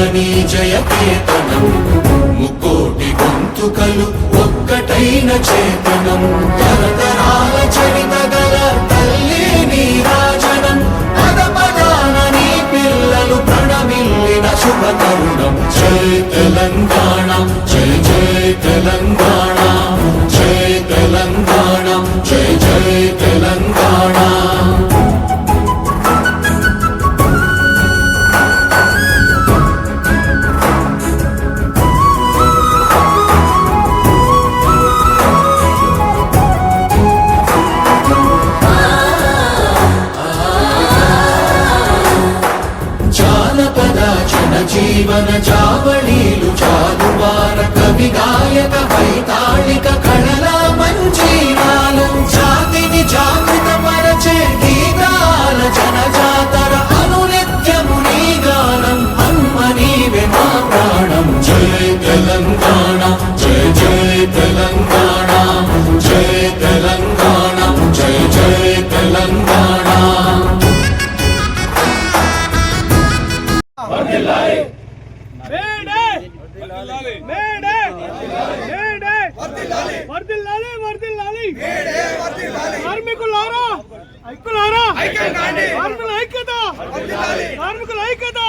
నీ జయ ముక్కోటి గొంతుకలు ఒక్కటైన చేతనం. తరతరాల చరిత గల తల్లి నీ రాజనం. పద పదాన నీ పిల్లలు ప్రణమిల్లిన శుభ తరుణం. జై తెలంగాణ జై జై తెలంగాణ. జీవన చావళీలు జాలువార కవి గాయక వైతాళిక కళల మంజీరాలు జాతిని జాగృత మరచే గీతాల జనజాతర అనునిత్యము నీ గానం. అమ్మ నీవే మా ప్రాణం. జయ తెలంగాణ జయ జయ తెలంగాణ. జయ మేడే మేడే వర్దిల్లాలి. వర్దిల్లాలి కార్మికులారా. ఐక్యులారా. కార్మికుల ఐక్యత. కార్మికుల ఐక్యత.